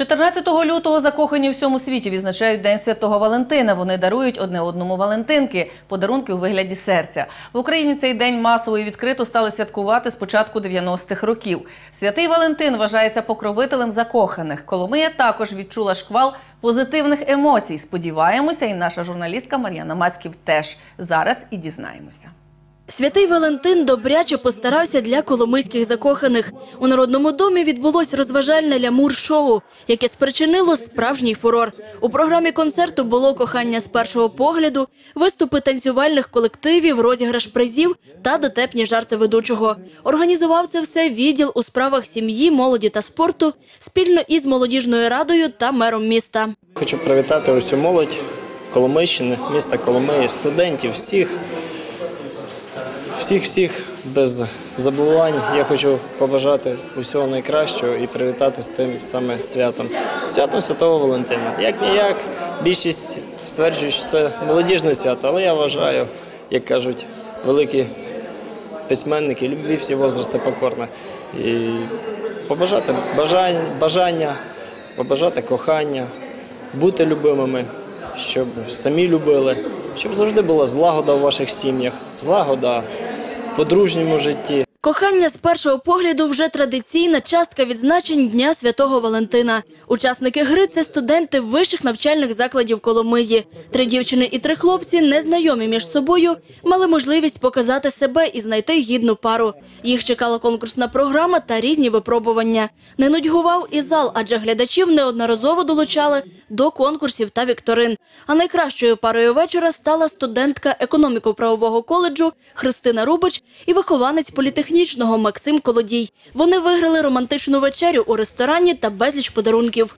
14 лютого закохані у всьому світі відзначають День Святого Валентина. Вони дарують одне одному Валентинки, подарунки у вигляді серця. В Україні цей день масово і відкрито стали святкувати з початку 90-х років. Святий Валентин вважається покровителем закоханих. Коломия також відчула шквал позитивних емоцій. Сподіваємося, і наша журналістка Мар'яна Мацьків теж зараз і дізнаємося. Святий Валентин добряче постарався для коломийських закоханих. У Народному домі відбулось розважальне лямур-шоу, яке спричинило справжній фурор. У програмі концерту було кохання з першого погляду, виступи танцювальних колективів, розіграш призів та дотепні жарти ведучого. Організував це все відділ у справах сім'ї, молоді та спорту спільно із молодіжною радою та мером міста. Хочу привітати усю молодь Коломийщини, міста Коломиї, студентів, всіх, всіх, всіх без забувань. Я хочу побажати усього найкращого і привітати з цим саме святом. Святом Святого Валентина. Як ніяк, більшість стверджує, що це молодіжне свято, але я вважаю, як кажуть, великі письменники, любві всі возрасти покорна. І побажати бажання, бажання, побажати кохання, бути любимими, щоб самі любили, щоб завжди була злагода в ваших сім'ях, злагода подружньому житті. Кохання з першого погляду вже традиційна частка відзначень Дня Святого Валентина. Учасники гри це студенти вищих навчальних закладів Коломиї. Три дівчини і три хлопці, незнайомі між собою, мали можливість показати себе і знайти гідну пару. Їх чекала конкурсна програма та різні випробування. Не нудьгував і зал, адже глядачів неодноразово долучали до конкурсів та вікторин. А найкращою парою вечора стала студентка економіко-правового коледжу Христина Рубич і вихованець політехнічного Максим Колодій. Вони виграли романтичну вечерю у ресторані та безліч подарунків.